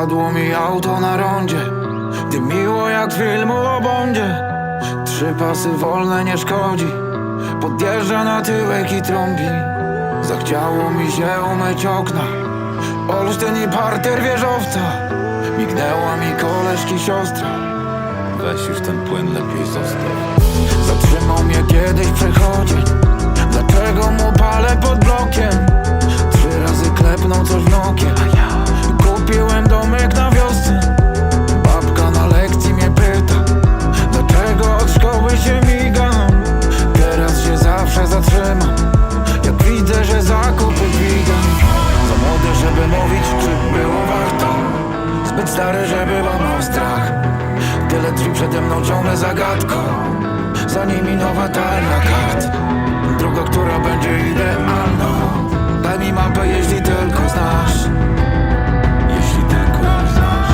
Wpadło mi auto na rondzie. Dymiło jak filmu o bondzie Trzy pasy wolne nie szkodzi. Podjeżdża na tyłek i trąbi. Zachciało mi się umyć okna. Olsztyn i parter wieżowca. Mignęła mi koleżki siostra. Weź już ten płyn lepiej zostaw. Zatrzymał mnie kiedyś przechodzień Zbyt stary, żeby łamał strach. Tyle drzwi przede mną ciągle zagadką Za nimi nowa talia kart. Druga, która będzie idealną Daj mi mapę, jeśli tylko znasz. Jeśli tylko znasz.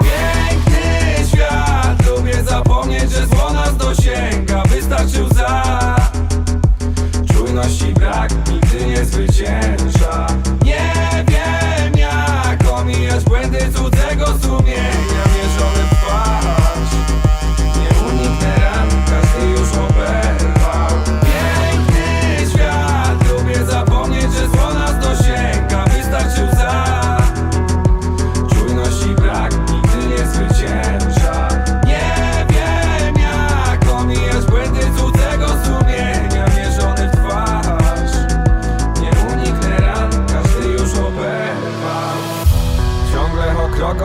Piękny świat. Lubię zapomnieć, że zło nas dosięga. Wystarczy łza Czujności brak. Nigdy nie zwycięża. Nie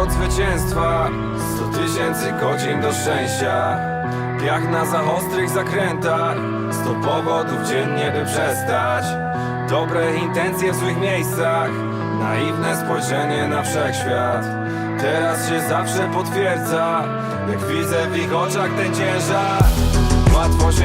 od zwycięstwa. Sto tysięcy godzin do szczęścia. Piach na za ostrych zakrętach. Sto powodów dziennie by przestać. Dobre intencje w złych miejscach. Naiwne spojrzenie na wszechświat. Teraz się zawsze potwierdza. Jak widzę w ich oczach ten ciężar. Łatwo się